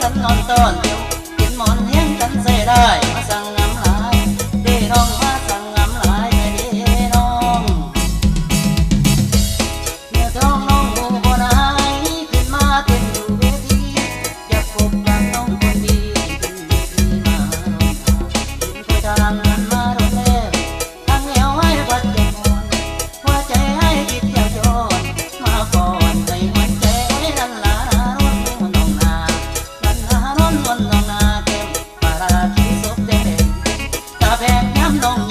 ฉันนอนซ่อนเดียว don't